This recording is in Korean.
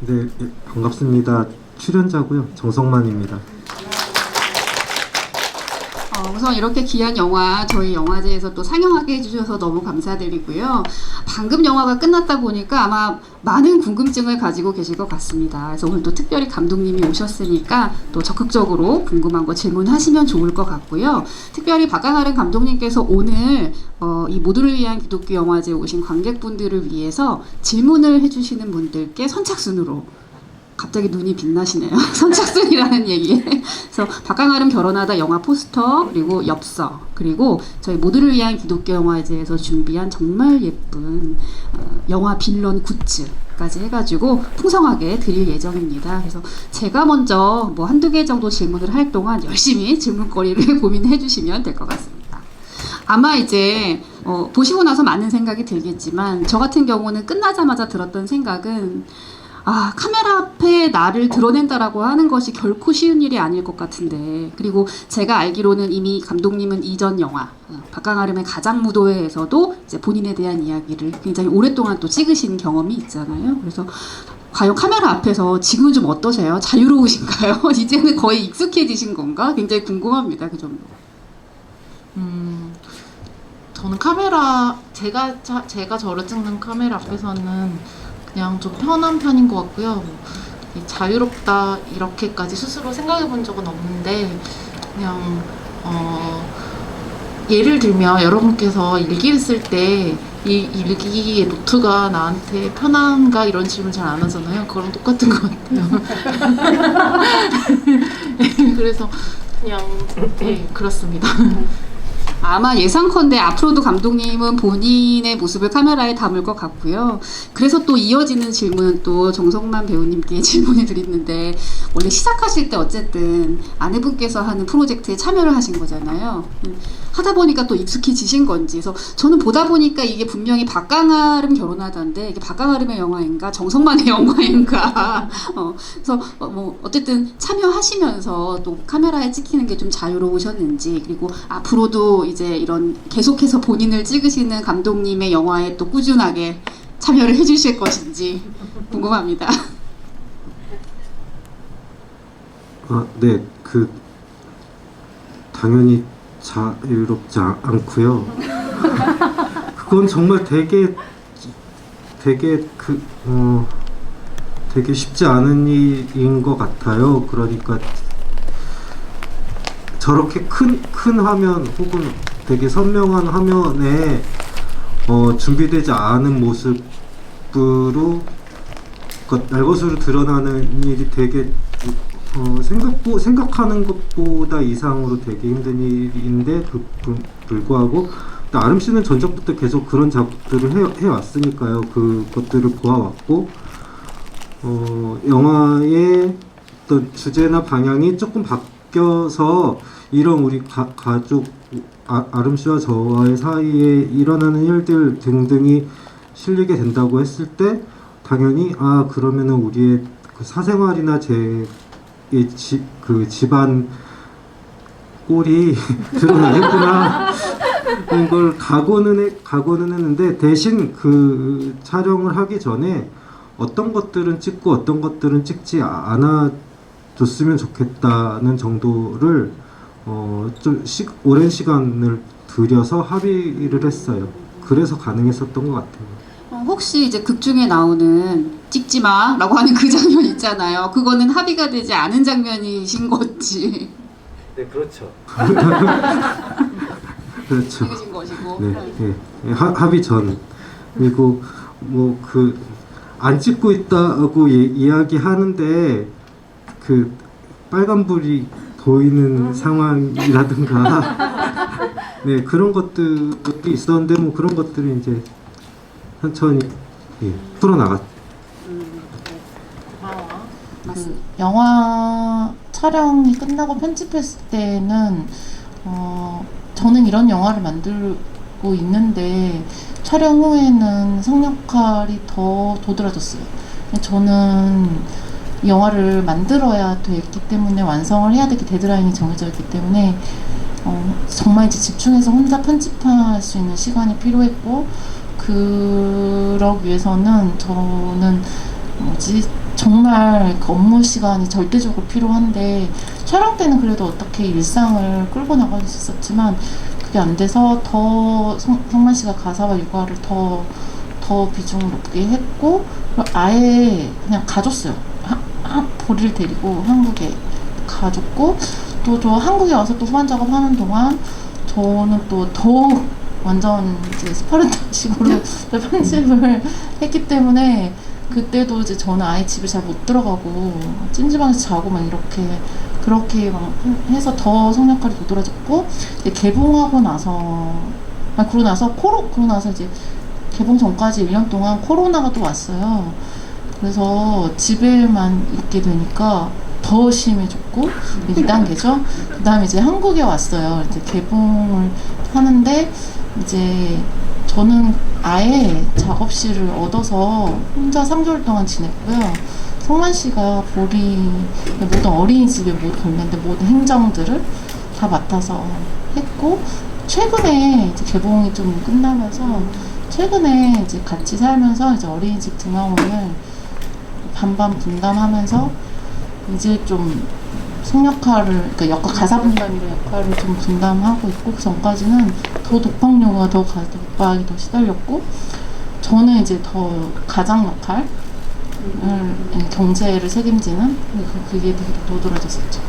네, 예, 반갑습니다. 출연자고요. 정성만입니다. 어, 우선 이렇게 귀한 영화 저희 영화제에서 또 상영하게 해주셔서 너무 감사드리고요. 방금 영화가 끝났다 보니까 아마 많은 궁금증을 가지고 계실 것 같습니다. 그래서 오늘 또 특별히 감독님이 오셨으니까 또 적극적으로 궁금한 거 질문하시면 좋을 것 같고요. 특별히 박강하른 감독님께서 오늘 어, 이 모두를 위한 기독교 영화제에 오신 관객분들을 위해서 질문을 해주시는 분들께 선착순으로 갑자기 눈이 빛나시네요. 선착순이라는 얘기. 그래서 박강아름 결혼하다 영화 포스터 그리고 엽서 그리고 저희 모두를 위한 기독교 영화제에서 준비한 정말 예쁜 어, 영화 빌런 굿즈 까지 해가지고 풍성하게 드릴 예정입니다. 그래서 제가 먼저 뭐 한두 개 정도 질문을 할 동안 열심히 질문거리를 고민해 주시면 될 것 같습니다. 아마 이제 어, 보시고 나서 많은 생각이 들겠지만 저 같은 경우는 끝나자마자 들었던 생각은 아, 카메라 앞에 나를 드러낸다라고 하는 것이 결코 쉬운 일이 아닐 것 같은데. 그리고 제가 알기로는 이미 감독님은 이전 영화, 어, 박강아름의 가장 무도회에서도 이제 본인에 대한 이야기를 굉장히 오랫동안 또 찍으신 경험이 있잖아요. 그래서 과연 카메라 앞에서 지금은 좀 어떠세요? 자유로우신가요? 이제는 거의 익숙해지신 건가? 굉장히 궁금합니다. 그 점도. 음, 저는 카메라 제가 자, 제가 저를 찍는 카메라 앞에서는 그냥 좀 편한 편인 것 같고요. 뭐, 이 자유롭다 이렇게까지 스스로 생각해 본 적은 없는데 그냥 어, 예를 들면 여러분께서 일기를 쓸 때 이 일기의 노트가 나한테 편한가 이런 질문 잘 안 하잖아요. 그거랑 똑같은 것 같아요. 그래서 그냥 네 그렇습니다. 아마 예상컨대 앞으로도 감독님은 본인의 모습을 카메라에 담을 것 같고요. 그래서 또 이어지는 질문은 또 정성만 배우님께 질문을 드리는데 원래 시작하실 때 어쨌든 아내분께서 하는 프로젝트에 참여를 하신 거잖아요. 음, 하다 보니까 또 익숙해지신 건지. 그래서 저는 보다 보니까 이게 분명히 박강아름 결혼하던데 이게 박강아름의 영화인가 정성만의 영화인가. 어, 그래서 어, 뭐 어쨌든 참여하시면서 또 카메라에 찍히는 게 좀 자유로우셨는지 그리고 앞으로도 이제 이런 계속해서 본인을 찍으시는 감독님의 영화에 또 꾸준하게 참여를 해주실 것인지 궁금합니다. 아, 네, 그 당연히 자유롭지 않- 않고요. 그건 정말 되게 되게 그 어, 되게 쉽지 않은 일인 것 같아요. 그러니까 저렇게 큰 큰 화면 혹은 되게 선명한 화면에 어, 준비되지 않은 모습으로 그 날것으로 드러나는 일이 되게 어, 생각보, 생각하는 것보다 이상으로 되게 힘든 일인데 그, 그, 불구하고 또 아름 씨는 전적부터 계속 그런 작업들을 해, 해왔으니까요. 그것들을 보아왔고 어, 영화의 어떤 주제나 방향이 조금 바뀌어서 이런 우리 가, 가족 아, 아름 씨와 저와의 사이에 일어나는 일들 등등이 실리게 된다고 했을 때 당연히 아 그러면은 우리의 그 사생활이나 제 그 집안 꼴이 드러나겠구나 이걸 각오는 해, 각오는 했는데 대신 그 촬영을 하기 전에 어떤 것들은 찍고 어떤 것들은 찍지 않아 줬으면 좋겠다는 정도를 어좀 오랜 시간을 들여서 합의를 했어요. 그래서 가능했었던 것 같아요. 어, 혹시 이제 극 중에 나오는 찍지 마라고 하는 그 장면 있잖아요. 그거는 합의가 되지 않은 장면이신 건지 네, 그렇죠. 그렇죠. 찍으신 것이고. 네, 네. 네, 하, 합의 전 그리고 뭐 그 안 찍고 있다고 예, 이야기하는데 그 빨간불이 보이는 상황이라든가 네 그런 것들이 있었는데 뭐 그런 것들이 이제 천천히 예, 풀어 나갔. 그 영화 촬영이 끝나고 편집했을 때는 어, 저는 이런 영화를 만들고 있는데 촬영 후에는 성 역할이 더 도드라졌어요. 저는 이 영화를 만들어야 됐기 때문에 완성을 해야 되기 데드라인이 정해져 있기 때문에 어, 정말 이제 집중해서 혼자 편집할 수 있는 시간이 필요했고 그러기 위해서는 저는 뭐지 정말 그 업무 시간이 절대적으로 필요한데 촬영 때는 그래도 어떻게 일상을 끌고 나갈 수 있었지만 그게 안 돼서 더 성, 성만 씨가 가사와 육아를 더, 더 비중을 높게 했고 아예 그냥 가줬어요. 하, 하, 보리를 데리고 한국에 가줬고 또 저 한국에 와서 또 후반 작업하는 동안 저는 또 더욱 완전 이제 스파르타식으로 편집을 했기 때문에 그때도 이제 저는 아예 집에 잘 못 들어가고 찜질방에서 자고 막 이렇게 그렇게 막 해서 더 성역할이 도드라졌고 개봉하고 나서 아 그러고 나서 코로 그러고 나서 이제 개봉 전까지 1년 동안 코로나가 또 왔어요. 그래서 집에만 있게 되니까 더 심해졌고 2단계죠. 그 다음에 이제 한국에 왔어요. 이제 개봉을 하는데 이제 저는 아예 작업실을 얻어서 혼자 3개월 동안 지냈고요. 성만 씨가 보리 모든 어린이집에 모든 관련된 모든 행정들을 다 맡아서 했고 최근에 이제 개봉이 좀 끝나면서 최근에 이제 같이 살면서 이제 어린이집 등하원을 반반 분담하면서 이제 좀 성역할을 그러니까 역할 가사 분담이라 역할을 좀 분담하고 있고 그 전까지는 더 독박용어가 더 가- 독박이 더 시달렸고 저는 이제 더 가장 역할을 예, 경제를 책임지는 그- 그게 되게 도드라졌었죠.